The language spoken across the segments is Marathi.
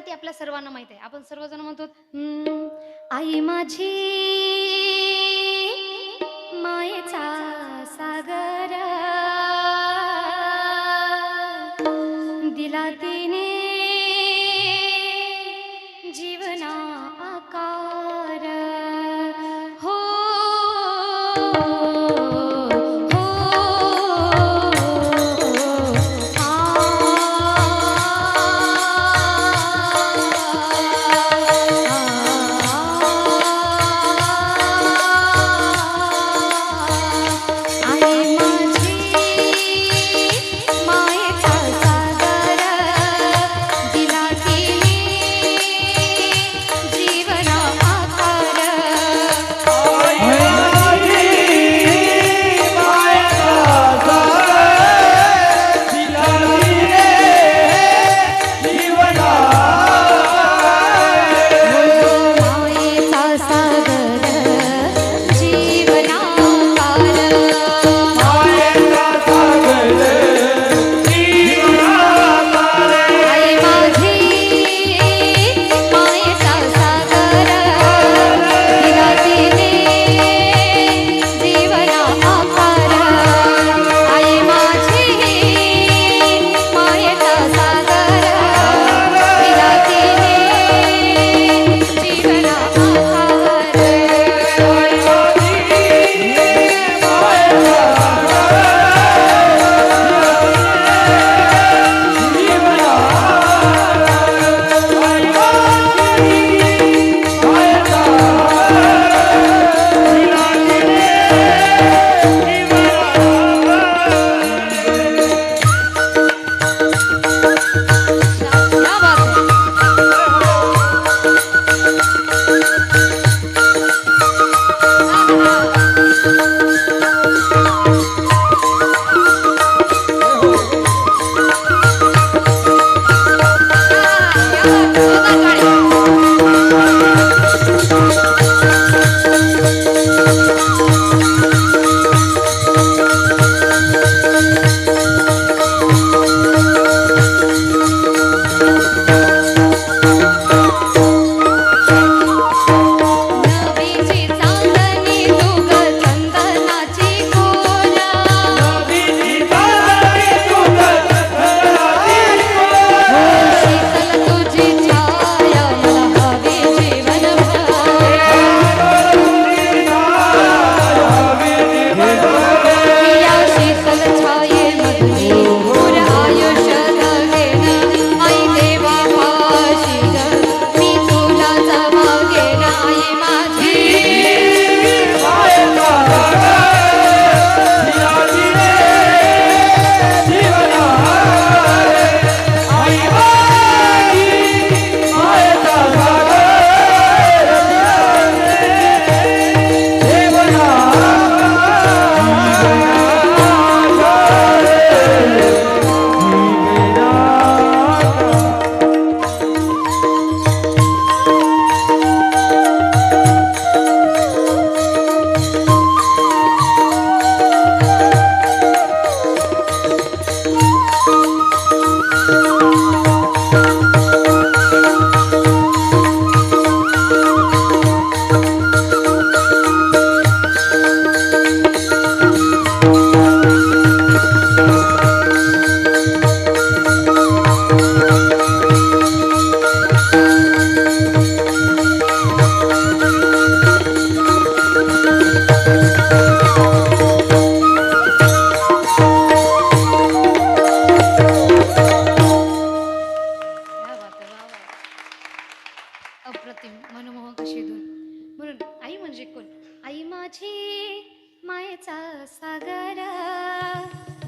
कशासाठी आपल्या सर्वांना माहीत आहे. आपण सर्वजण म्हणतो आई माझी मायेचा सागर दिला तिने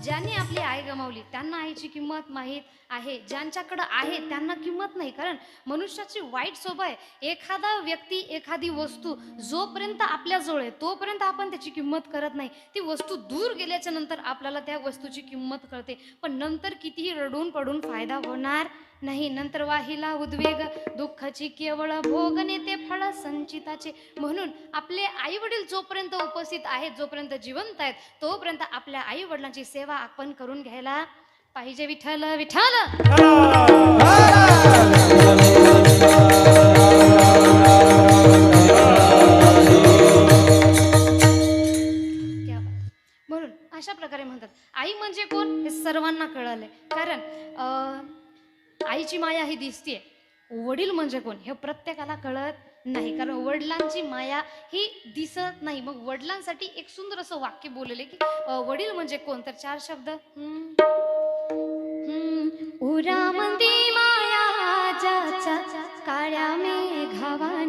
ज्यांनी आपली आई गमावली त्यांना आईची किंमत माहीत आहे. ज्यांच्याकडं आहे त्यांना किंमत नाही. कारण मनुष्याची वाईट स्वभाव आहे. एखादा व्यक्ती एखादी वस्तू जोपर्यंत आपल्याजवळ आहे तोपर्यंत आपण त्याची किंमत करत नाही. ती वस्तू दूर गेल्याच्यानंतर आपल्याला त्या वस्तूची किंमत कळते. पण नंतर कितीही रडून पडून फायदा होणार नाही नंतर वाहिला उद्वेग. दुःखाची केवळ भोगने ते फळ संचिताचे. म्हणून आपले आई वडील जोपर्यंत उपस्थित आहेत जोपर्यंत जिवंत आहेत तोपर्यंत आपल्या आई वडिलांची सेवा आपण करून घ्यायला पाहिजे. विठ्ठल विठ्ठल! अशा प्रकारे म्हणतात आई म्हणजे कोण? हे सर्वांना कळालंय. कारण आईची माया ही दिसते वडील म्हणजे कोण? हे प्रत्येकाला कळत नाही. कारण वडिलांची माया ही दिसत नाही. मग वडिलांसाठी एक सुंदर असं वाक्य बोलले की वडील म्हणजे कोण? तर चार शब्द. हम्म. मंदी माया काळ्या मेघावा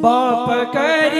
બાપ કરી